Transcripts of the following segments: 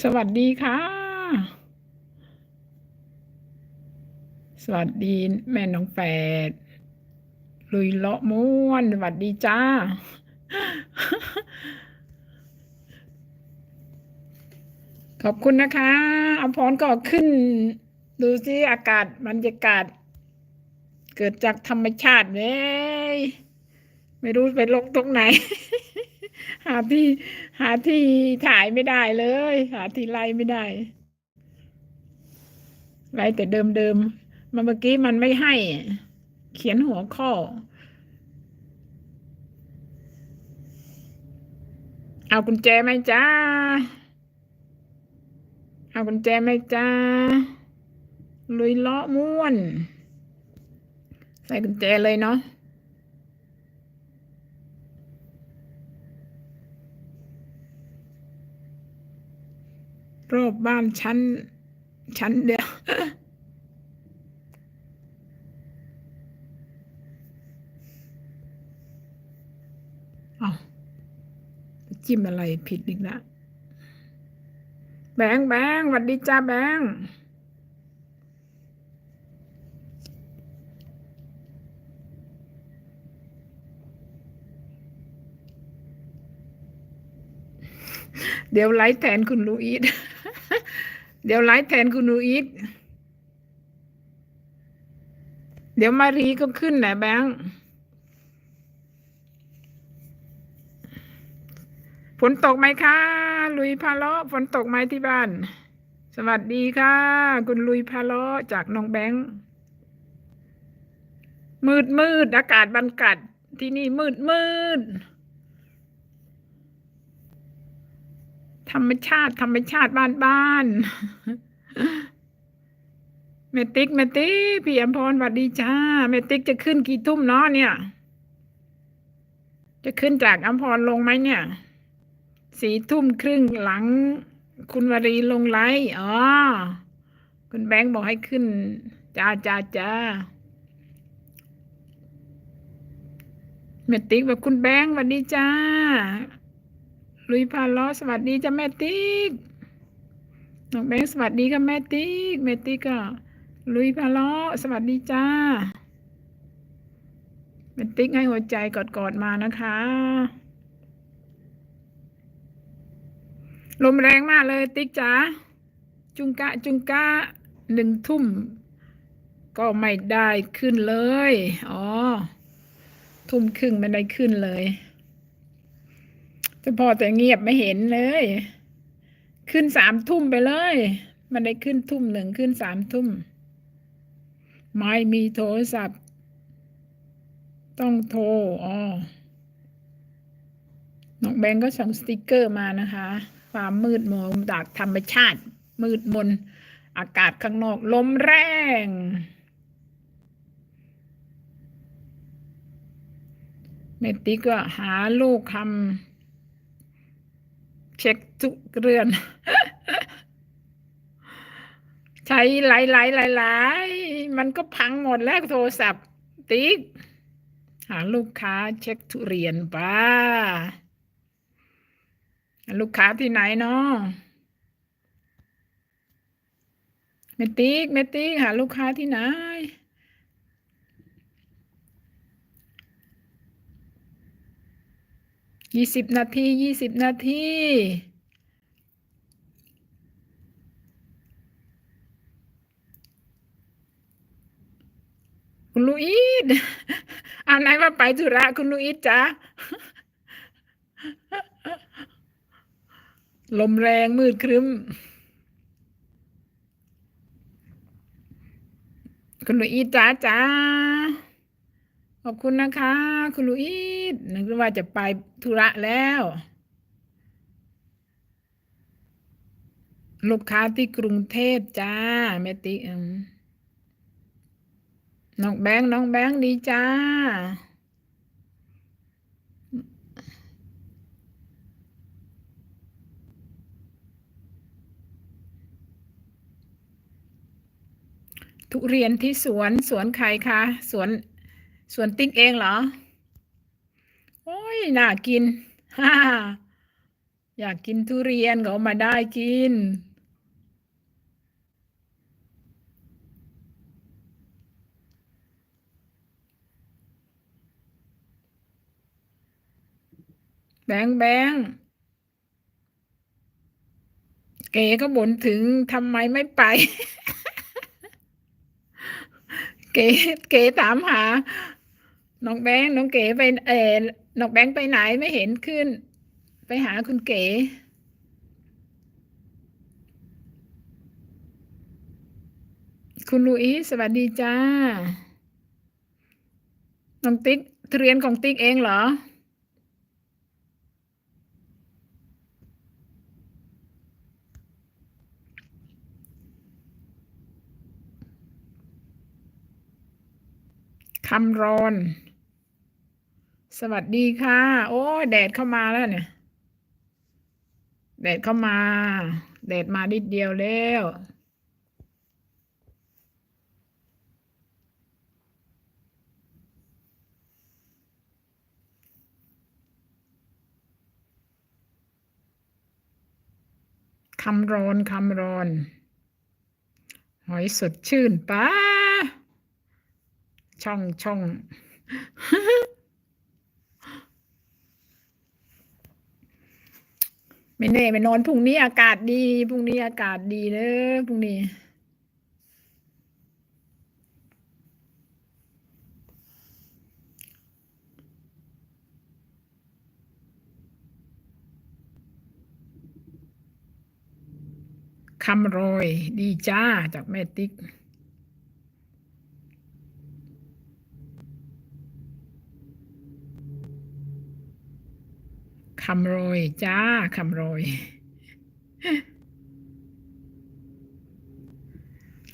สวัสดีค่ะ สวัสดีแม่น้องแฝดลุยเลาะม้วน สวัสดีจ้า ขอบคุณนะคะอภรก็ขึ้น ดูสิอากาศบรรยากาศ เกิดจากธรรมชาติเลย ไม่รู้ไปลงตรงไหน หาที่หาที่ถ่ายไม่ได้เลย หาที่ไล่ไม่ได้ไล่แต่เดิมๆมาเมื่อกี้มันไม่ให้ เขียนหัวข้อ เอากุญแจไหมจ้าเอากุญแจไหมจ้าลุยเลาะม่วน ใส่กุญแจเลยเนาะ รอบบ้านชั้น ชั้นเดียวเอาจิ้มอะไรผิดอีกแล้วแบงแบงหวัดดีจ้าแบงเดี๋ยวไลฟ์แทนคุณลูอีด เดี๋ยวไลฟ์แทนคุณลูอีดเดี๋ยวมารีก็ขึ้นแหละแบงค์ฝนตกไหมคะลุยพาเลาะฝนตกไหมที่บ้าน สวัสดีค่ะ คุณลุยพาเลาะจากน้องแบงค์มืดมืดอากาศบันกัดที่นี่มืดมืด ธรรมชาติ ธรรมชาติบ้านบ้านเมติกเมติกพี่อมพรสวัสดีจ้าเมติกจะขึ้นกี่ทุ่มเนาะเนี่ย จะขึ้นจากอมพรลงไหมเนี่ยสี่ทุ่มครึ่งหลัง คุณวรีลงไลฟ์อ๋อคุณแบงค์บอกให้ขึ้นจ้าจ้าจ้าแม่ติ๊กบอกคุณแบงค์สวัสดีจ้า ลุยพาล้อสวัสดีจ้าแม่ติ๊กน้องแบงค์สวัสดีค่ะแม่ติ๊กแม่ติ๊กก็ลุยพาล้อสวัสดีจ้าแม่ติ๊กให้หัวใจกอดๆมานะคะ ลมแรงมากเลยติ๊กจ๋าจุงกะจุงกะหนึ่งทุ่ม ก็ไม่ได้ขึ้นเลย อ๋อ ทุ่มครึ่งไม่ได้ขึ้นเลย แต่พอแต่เงียบไม่เห็นเลย ขึ้นสามทุ่มไปเลย มันได้ขึ้นทุ่มหนึ่งขึ้นสามทุ่ม ไม่มีโทรศัพท์ ต้องโทรอ๋อน้องแบงก์ก็ส่งสติกเกอร์มานะคะ ความมืดมนจากธรรมชาติ มืดมน อากาศข้างนอก ลมแรงเมติก็หาลูกคำ เช็คทุกเรือน ใช้หลายหลายหลายหลายมันก็พังหมดแล้วโทรศัพท์ ติ๊ก หาลูกค้าเช็คทุเรียนป้า ลูกค้าที่ไหนเนาะเมติกเมติกหาลูกค้าที่ไหน ยี่สิบนาทียี่สิบนาทีคุณลูอีดเอาไหนว่าไปธุระคุณลูอีดจ้าลมแรงมืดครึ้ม คุณลูอีดจ้าจ้า ขอบคุณนะคะ คุณลูอีดนึกว่าจะไปธุระแล้ว ลูกค้าที่กรุงเทพจ้าแม่ติน้องแบงค์น้องแบงค์ดีจ้า ทุเรียนที่สวนสวนใครคะ สวน ส่วนติ๊กเองเหรอ โอ้ย น่ากิน ฮ่า อยากกินทุเรียนเอามาได้กิน แบงแบงเก๋ก็บ่นถึงทำไมไม่ไป เก๋เก๋ถามหา น้องแบงค์น้องเก๋ไปเออน้องแบงค์ไปไหนไม่เห็นขึ้น ไปหาคุณเก๋คุณลูอีสวัสดีจ้า น้องติ๊กเรียนของติ๊กเองเหรอ คำรอน สวัสดีค่ะ โอ้ยแดดเข้ามาแล้วเนี่ย แดดเข้ามา แดดมานิดเดียวแล้วคำรอนคำรอนหอยสดชื่นป้าช่องช่อง ไม่แน่ไม่นอนพรุ่งนี้อากาศดีพรุ่งนี้อากาศดีเด้อพรุ่งนี้คำโรยดีจ้าจากแม่ติ๊ก คำโรยจ้าคำโรย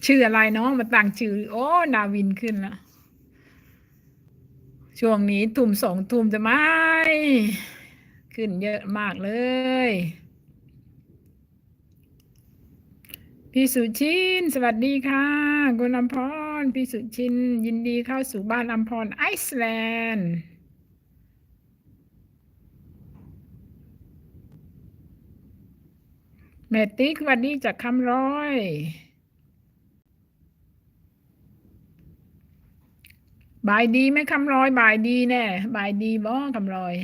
ชื่ออะไรน้องมาตั้งชื่อ โอ้นาวินขึ้นแล้วช่วงนี้ทุ่มสองทุ่มจะไม่ขึ้นเยอะมากเลย พี่สุชิน สวัสดีค่ะ คุณอัมพร พี่สุชิน ยินดีเข้าสู่บ้านอัมพรไอซ์แลนด์ แม่ติ๊กสวัสดีจากคำร้อยบายดีไหมคำร้อยบายดีแน่บายดีบ่คำร้อย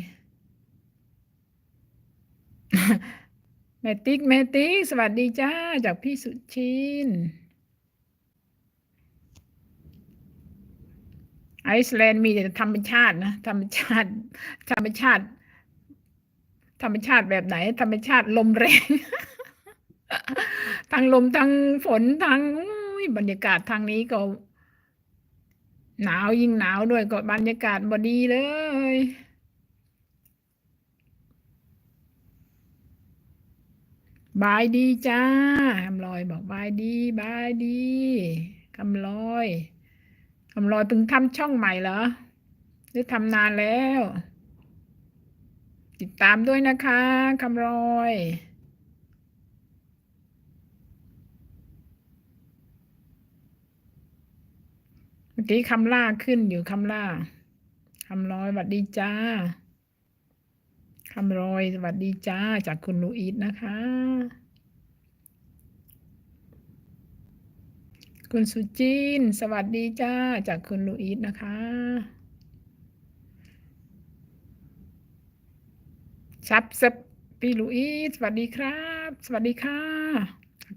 แม่ติ๊กแม่ติ๊กสวัสดีจ้าจากพี่สุชินไอซ์แลนด์มีแต่ธรรมชาตินะธรรมชาติ ธรรมชาติ ธรรมชาติแบบไหน ธรรมชาติลมแรง ทั้งลมทั้งฝนทั้งบรรยากาศทางนี้ก็ หนาวยิ่งหนาวด้วยก็บรรยากาศบดีเลยบายดีจ้าคำลอยบอกบายดีบายดีคำลอยคำลอยเพิ่งทำช่องใหม่เหรอหรือทำนานแล้ว ติดตามด้วยนะคะคำลอย เมื่อกี้คำล่าขึ้นอยู่คำล่าคำลอยสวัสดีจ้าคำลอยสวัสดีจ้าจากคุณลูอีทนะคะ คุณสุจินสวัสดีจ้าจากคุณลูอีทนะคะซับซับพี่ลูอีทสวัสดีครับ สวัสดีค่ะ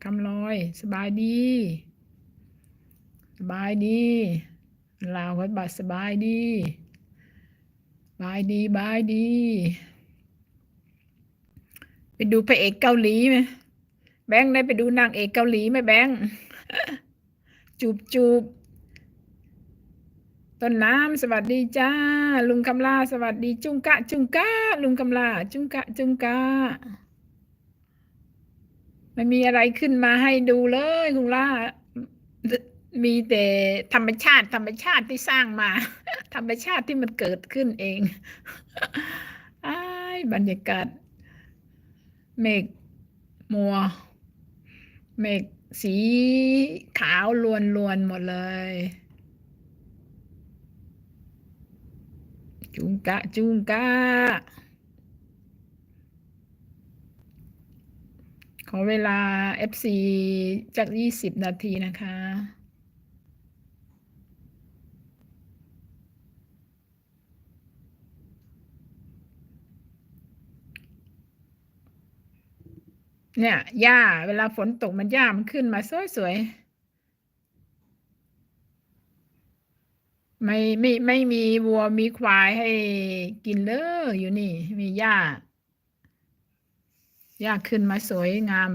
คำลอย สบายดี สบายดี ลาวก็บาสบายดี บายดีบายดี ไปดูพระเอกเกาหลีไหมแบงค์ได้ไปดูนางเอกเกาหลีไหมแบงค์จูบจูบต้นน้ำสวัสดีจ้า ลุงกำลาสวัสดีจุงกะ จุงกะ ลุงกำลาจุงกะ จุงกะไม่มีอะไรขึ้นมาให้ดูเลยลุงล่า มีแต่ธรรมชาติ ธรรมชาติที่สร้างมา ธรรมชาติที่มันเกิดขึ้นเองอ้ายบรรยากาศ เมฆมัว เมฆสีขาวลวนลวนหมดเลย จุงกะ จุงกะ ขอเวลา FC จากยี่สิบนาทีนะคะ เนี่ยหญ้าเวลาฝนตกมันหญ้ามันขึ้นมาสวยๆไม่ไม่ไม่มีวัวมีควายให้กินเลยอยู่นี่ มีหญ้าหญ้าขึ้นมาสวยงาม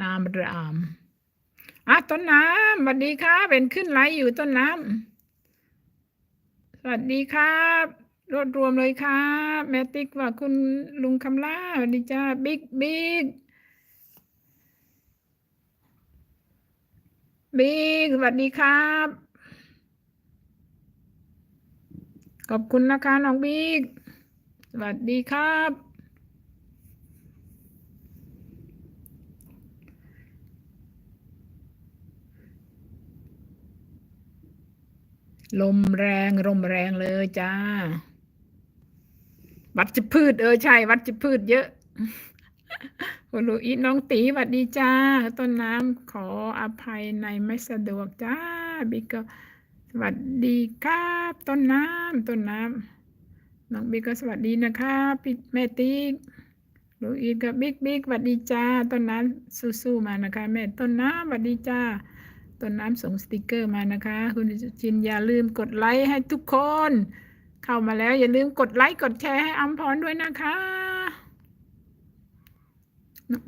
งามรามอะต้นน้ำสวัสดีครับเป็นขึ้นไลฟ์อยู่ต้นน้ำสวัสดีครับรวดรวมเลยครับแมติกว่าคุณลุงคำล่าสวัสดีจ้าบิ๊กบิ๊ก บิ๊กสวัสดีครับ ขอบคุณนะคะน้องบิ๊กสวัสดีครับ ลมแรงลมแรงเลยจ้า วัชพืชเออใช่ วัชพืชเยอะ คุณลูอีน้องตีสวัสดีจ้า ต้นน้ำขออภัยในไม่สะดวกจ้าบิ๊กก็สวัสดีครับ ต้นน้ำต้นน้ำน้องบิ๊กก็สวัสดีนะครับพี่แม่ติ๊กลูอีกับบิ๊กบิ๊กสวัสดีจ้า ต้นน้ำสู้ๆมานะคะ แม่ต้นน้ำสวัสดีจ้า ต้นน้ำส่งสติกเกอร์มานะคะ คุณจินอย่าลืมกดไลค์ให้ทุกคน เข้ามาแล้วอย่าลืมกดไลค์กดแชร์ให้อัมพรด้วยนะคะ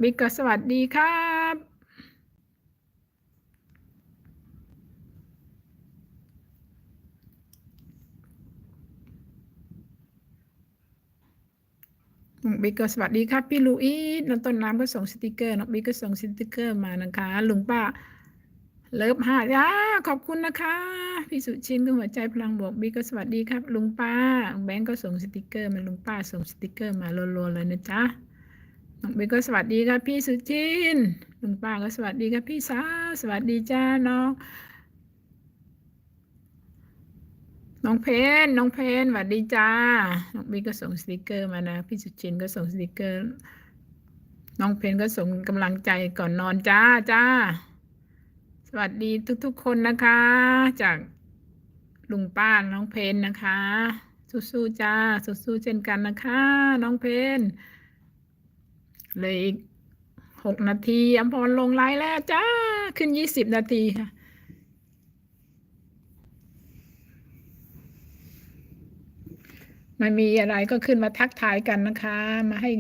บิ๊กก็สวัสดีครับน้องบิ๊กก็สวัสดีครับ พี่ลูอีสน้องต้นน้ำก็ส่งสติกเกอร์น้องบิ๊กก็ส่งสติกเกอร์มานะคะ ลุงป้า เลิฟหาดาขอบคุณนะคะ พี่สุชินก็หัวใจพลังบวกบิ๊กก็สวัสดีครับ ลุงป้า แบงก์ก็ส่งสติกเกอร์มาลุงป้าส่งสติกเกอร์มารัวๆเลยนะจ๊ะ น้องบิ๊กก็สวัสดีครับพี่สุชินลุงป้าก็สวัสดีครับพี่สาวสวัสดีจ้าน้องน้องเพนน้องเพนสวัสดีจ้า น้องบิ๊กก็ส่งสติกเกอร์มานะ พี่สุชินก็ส่งสติกเกอร์ น้องเพนก็ส่งกำลังใจก่อนนอนจ้าจ้า สวัสดีทุกๆคนนะคะ จากลุงป้าน้องเพนนะคะ สู้ๆจ้า สู้ๆเช่นกันนะคะ น้องเพน เลยอีกหกนาทีอัมพรลงไลน์แล้วจ้า ขึ้นยี่สิบนาทีค่ะไม่มีอะไรก็ขึ้นมาทักทายกันนะคะ มาให้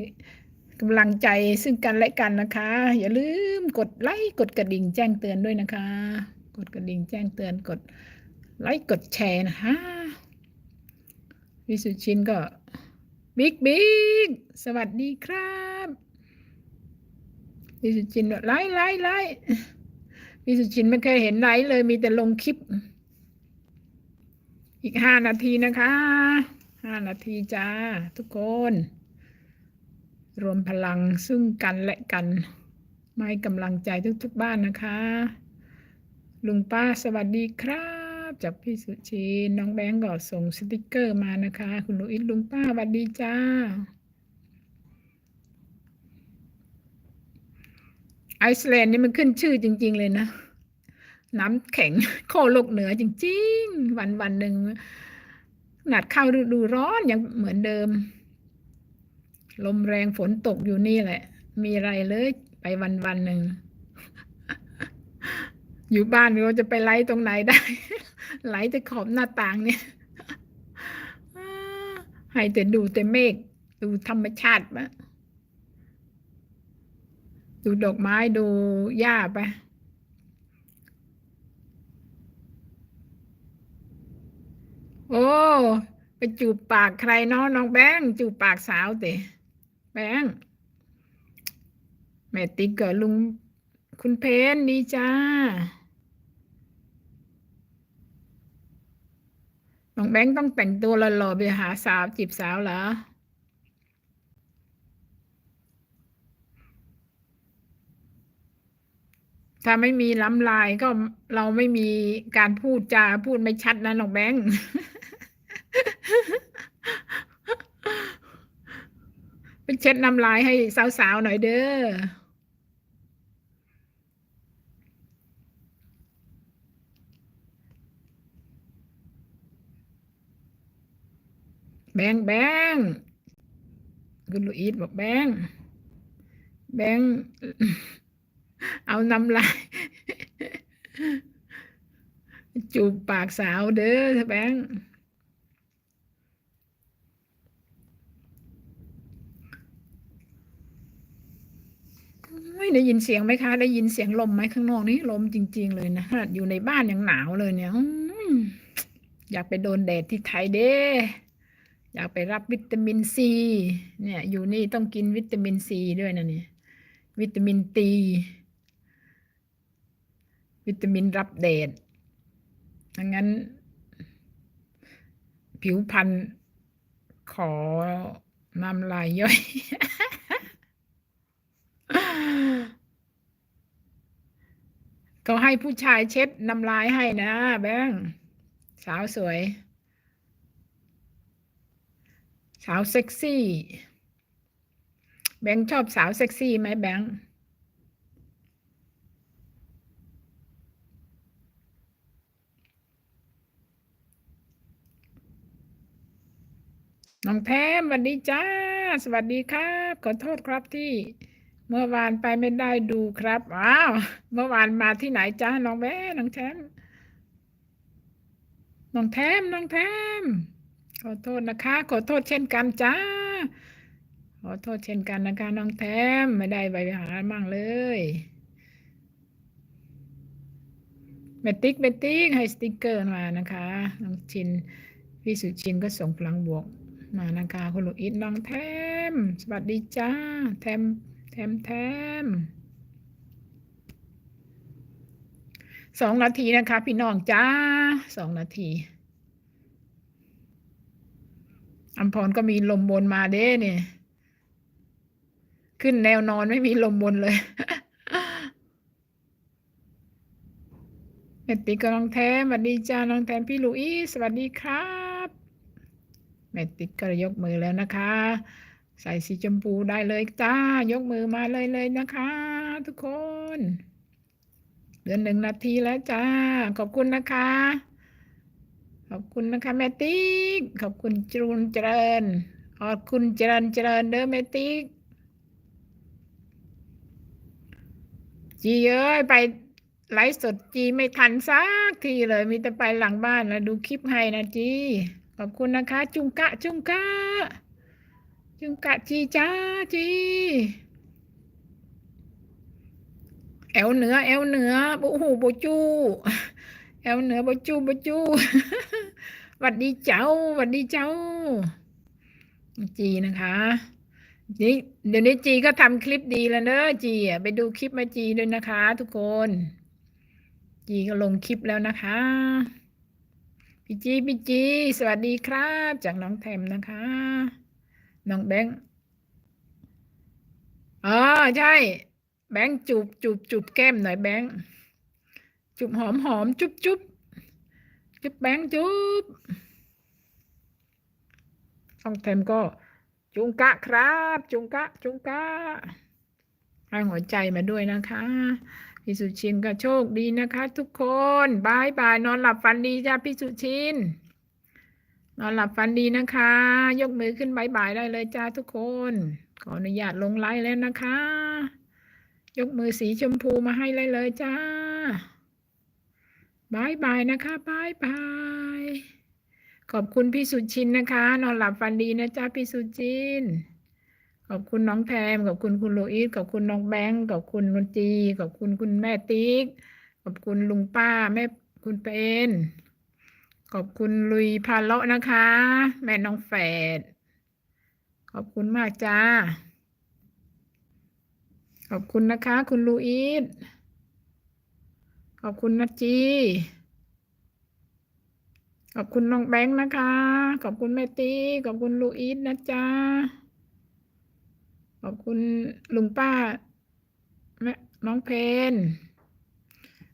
กำลังใจซึ่งกันและกันนะคะ อย่าลืมกดไลค์กดกระดิ่งแจ้งเตือนด้วยนะคะ กดกระดิ่งแจ้งเตือนกดไลค์กดแชร์นะคะวิสุชินก็บิ๊กบิ๊กสวัสดีครับ วิสุชินไลค์ไลค์ไลค์วิสุชินไม่เคยเห็นไลค์เลยมีแต่ลงคลิป อีกห้านาทีนะคะห้านาทีจ้า ทุกคน รวมพลังซึ่งกันและกันไมาให้กำลังใจทุกๆบ้านนะคะ ลุงป้าสวัสดีครับ จากพี่สุชีน้องแบงก์ก็ส่งสติกเกอร์มานะคะ คุณลุอิทลุงป้าสวัสดีจ้า ไอซ์แลนด์นี่มันขึ้นชื่อจริง ๆ เลยนะ น้ำแข็งโคโลกเหนือจริง ๆ วันวันหนึ่งขนาดเข้าฤดูร้อนยังเหมือนเดิม ลมแรงฝนตกอยู่นี่แหละ มีอะไรเลยไปวันวันหนึ่ง อยู่บ้านเราจะไปไล่ตรงไหนได้ ไล่แต่ขอบหน้าต่างเนี่ยให้แต่ดูแต่เมฆดูธรรมชาติปะ ดูดอกไม้ดูหญ้าไป โอ้ ไปจูบปากใครเนาะน้องแบงจูบปากสาวเตะแบงแม่ติ๊กกับลุงคุณเพนดีจ้า น้องแบงค์ต้องแต่งตัวหล่อๆไปหาสาวจีบสาวเหรอ ถ้าไม่มีล้ำลายก็เราไม่มีการพูดจาพูดไม่ชัดนะนองแบงค์ไปเช็ดน้ำลายให้สาวๆหน่อยเด้อแบงแบงคุณลูอีดบอกแบงแบงเอาน้ำลาย จูบปากสาวเด้อแบงค์โอ้ยได้ยินเสียงไหมคะ ได้ยินเสียงลมไหมข้างนอกนี้ลมจริง ๆ เลยนะขนาดอยู่ในบ้านยังหนาวเลยเนี่ยอืมอยากไปโดนแดดที่ไทยเด้อยากไปรับวิตามินซีเนี่ย อยู่นี่ต้องกินวิตามินซีด้วยนะเนี่ยวิตามินตี วิตามินรับแดดดังนั้น ผิวพรรณขอน้ำลายย่อยก็ให้ผู้ชายเช็ดน้ำลายให้นะแบงค์สาวสวย สาวเซ็กซี่ แบงค์ชอบสาวเซ็กซี่ไหมแบง น้องแพมสวัสดีจ้า สวัสดีครับ ขอโทษครับที่ เมื่อวานไปไม่ได้ดูครับอ้าวเมื่อวานมาที่ไหนจ้าน้องแม่น้องแทมน้องแทมน้องแทมขอโทษนะคะ ขอโทษเช่นกันจ้า ขอโทษเช่นกันนะคะน้องแทมไม่ได้ไปหามั่งเลยเมติ๊กเมติ๊กให้สติกเกอร์มานะคะน้องชินพี่สุชินก็ส่งพลังบวก มานะคะคุณลูกอิทน้องแทม สวัสดีจ้า แทม แทม แทมสองนาทีนะคะ พี่น้องจ้าสองนาทีอัมพรก็มีลมบนมาเด้เนี่ย ขึ้นแนวนอนไม่มีลมบนเลยแม่ติ๊กก็น้องแทมสวัสดีจ้าน้องแทมพี่ลุยสวัสดีครับ แม่ติ๊กก็ยกมือแล้วนะคะ ใส่สีชมพูได้เลยจ้ายกมือมาเลยเลยนะคะ ทุกคนเดือนหนึ่งนาทีแล้วจ้า ขอบคุณนะคะ ขอบคุณนะคะแม่ติ๊ก ขอบคุณจูนเจริญ ขอบคุณเจริญเจริญเด้อแม่ติ๊กจีเอ้ยไปไลฟ์สดจีไม่ทันสักทีเลย มีแต่ไปหลังบ้านแล้วดูคลิปให้นะจี ขอบคุณนะคะ จุงกะ จุงกะ จุงกะจีจ้าจีแอวเหนือแอวเหนือบุหูบุจูแอวเหนือบุจูบุจูหวัดดีเจ้าหวัดดีเจ้า จีนะคะนี่เดี๋ยวนี้จีก็ทำคลิปดีแล้วเนอะจีอะไปดูคลิปมาจีด้วยนะคะ ทุกคน จีก็ลงคลิปแล้วนะคะ พี่จีพี่จี สวัสดีครับ จากน้องแทมนะคะ น้องแบงค์อ๋อใช่ แบงค์จูบจูบจูบแก้มหน่อยแบงค์จูบหอมหอมจุ๊บจุ๊บจุ๊บแบงค์จุ๊บน้องแทมก็จุงกะครับ จุงกะ จุงกะให้หัวใจมาด้วยนะคะ พี่สุชินก็โชคดีนะคะ ทุกคนบายบายนอนหลับฝันดีจ้าพี่สุชินนอนหลับฝันดีนะคะ ยกมือขึ้นบายบายได้เลยจ้าทุกคน ขออนุญาตลงไลน์แล้วนะคะ ยกมือสีชมพูมาให้เลยเลยจ้าบายบายนะคะบายบายขอบคุณพี่สุชินนะคะ นอนหลับฝันดีนะจ๊ะพี่สุชิน ขอบคุณน้องแทมขอบคุณคุณโลอิสขอบคุณน้องแบงค์ขอบคุณนนจีขอบคุณคุณแม่ติ๊กขอบคุณลุงป้าแม่คุณเป็นขอบคุณลุยพาเลาะนะคะ แม่น้องแฝดขอบคุณมากจ้า ขอบคุณนะคะ คุณลูอิสขอบคุณนัจี ขอบคุณน้องแบงค์นะคะ ขอบคุณแม่ตีขอบคุณลูอีสนะจ๊ะ ขอบคุณลุงป้าแม่น้องเพน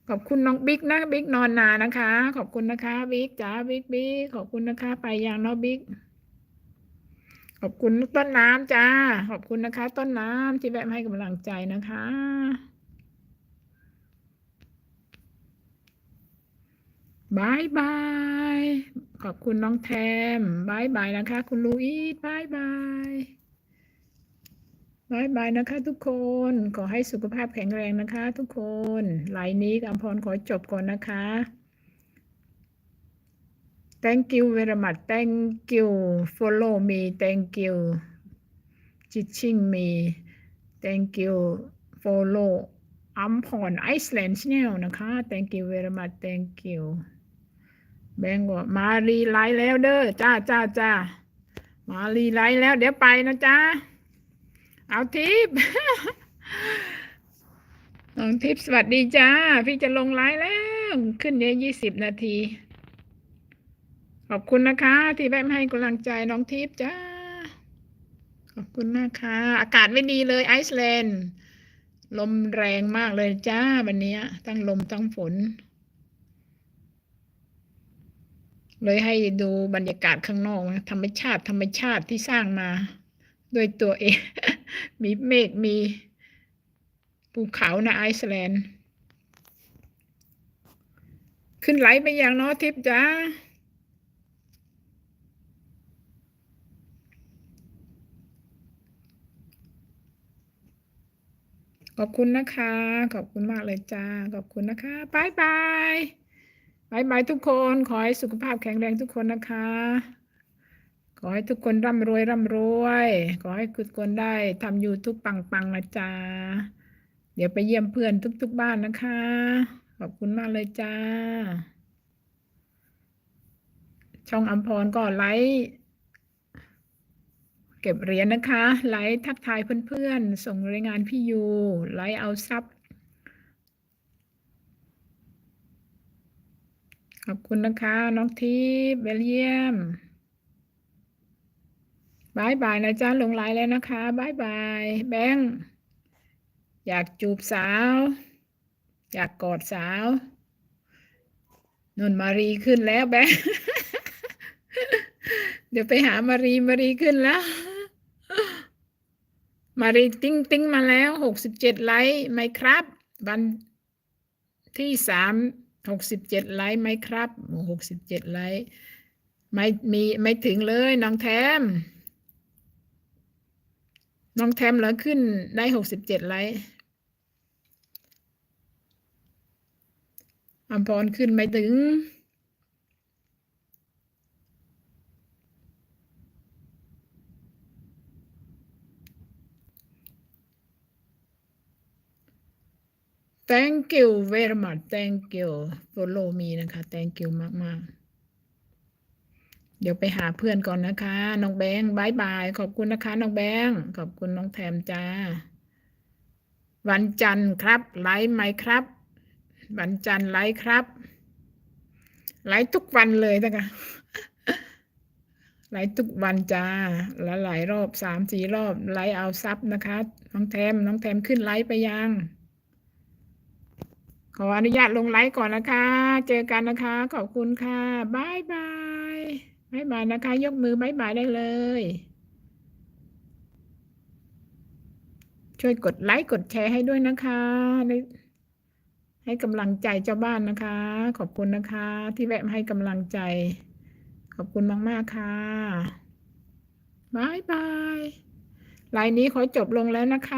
ขอบคุณน้องบิ๊กนะบิ๊กนอนนานะคะ ขอบคุณนะคะบิ๊กจ๋าบิ๊กบิ๊กขอบคุณนะคะ ไปยังเนาะบิ๊กขอบคุณต้นน้ำจ้า ขอบคุณนะคะ ต้นน้ำที่แวะมาให้กำลังใจนะคะ บายบาย ขอบคุณน้องแทมบายบายนะคะ คุณลูอีสบายบาย บายบายนะคะทุกคน ขอให้สุขภาพแข็งแรงนะคะ ทุกคนไลน์นี้อัมพรขอจบก่อนนะคะ thank you very much thank you follow me thank you teaching me thank you follow อัมพรไอซ์แลนด์ชแนลนะคะ thank you very much thank you แบงก์บอกมารีไลท์แล้วเด้อจ้าจ้าจ้ามารีไลท์แล้วเดี๋ยวไปนะจ้า เอาทิปน้องทิพย์สวัสดีจ้า พี่จะลงไลน์แล้ว ขึ้นเนี้ยยี่สิบนาที ขอบคุณนะคะ ที่แวะมาให้กำลังใจน้องทิพย์จ้า ขอบคุณมากค่ะอากาศไม่ดีเลยไอซ์แลนด์ ลมแรงมากเลยจ้า วันนี้ยทั้งลมทั้งฝน เลยให้ดูบรรยากาศข้างนอกนะธรรมชาติธรรมชาติที่สร้างมา ด้วยตัวเอง มีเมฆมีภูเขาในไอซ์แลนด์ ขึ้นไหลไปอย่างเนอทิพย์จ้าขอบคุณนะคะ ขอบคุณมากเลยจ้า ขอบคุณนะคะบายบายบายบายทุกคน ขอให้สุขภาพแข็งแรงทุกคนนะคะ ขอให้ทุกคนร่ำรวยร่ำรวย ขอให้ทุกคนได้ทำยูทูบปังๆนะจ๊ะ เดี๋ยวไปเยี่ยมเพื่อนทุก ๆ บ้านนะคะ ขอบคุณมากเลยจ้า ช่องอัมพรก็ไลค์เก็บเหรียญนะคะ ไลค์ทักทายเพื่อนๆ ส่งรายงานพี่ยู ไลค์เอาซับขอบคุณนะคะ น้องทิพย์เบลเยียม บายบายนะจ๊ะลงไลน์แล้วนะคะบายบายแบงค์อยากจูบสาว อยากกอดสาวนนมารีขึ้นแล้วแบงค์เดี๋ยวไปหามารีมารีขึ้นแล้ว มารีติ้งติ้งมาแล้วหกสิบเจ็ดไลค์ไหมครับ วันที่สามหกสิบเจ็ดไลค์ไหมครับหกสิบเจ็ดไลค์ไม่มีไม่ถึงเลยน้องแทม น้องแทมเหรอขึ้นได้หกสิบเจ็ดไลค์อัมพรขึ้นไม่ถึง thank you very much thank you follow me นะคะ thank you มากมากๆ เดี๋ยวไปหาเพื่อนก่อนนะคะ น้องแบงค์บายบาย ขอบคุณนะคะ น้องแบงค์ขอบคุณน้องแทมจ้า วันจันทร์ครับ ไลฟ์ไหมครับ วันจันทร์ไลฟ์ครับ ไลฟ์ทุกวันเลยนะคะไลฟ์ทุกวันจ้าแล้วหลายรอบสามสี่รอบไลฟ์เอาซับนะคะ น้องแทมน้องแทมขึ้นไลฟ์ไปยัง ขออนุญาตลงไลฟ์ก่อนนะคะ เจอกันนะคะ ขอบคุณค่ะบายบาย บายบายนะคะ ยกมือบายบายได้เลย ช่วยกดไลค์กดแชร์ให้ด้วยนะคะให้กำลังใจเจ้าบ้านนะคะ ขอบคุณนะคะ ที่แวะมาให้กำลังใจ ขอบคุณมากๆค่ะบายบายไลน์นี้ขอจบลงแล้วนะคะ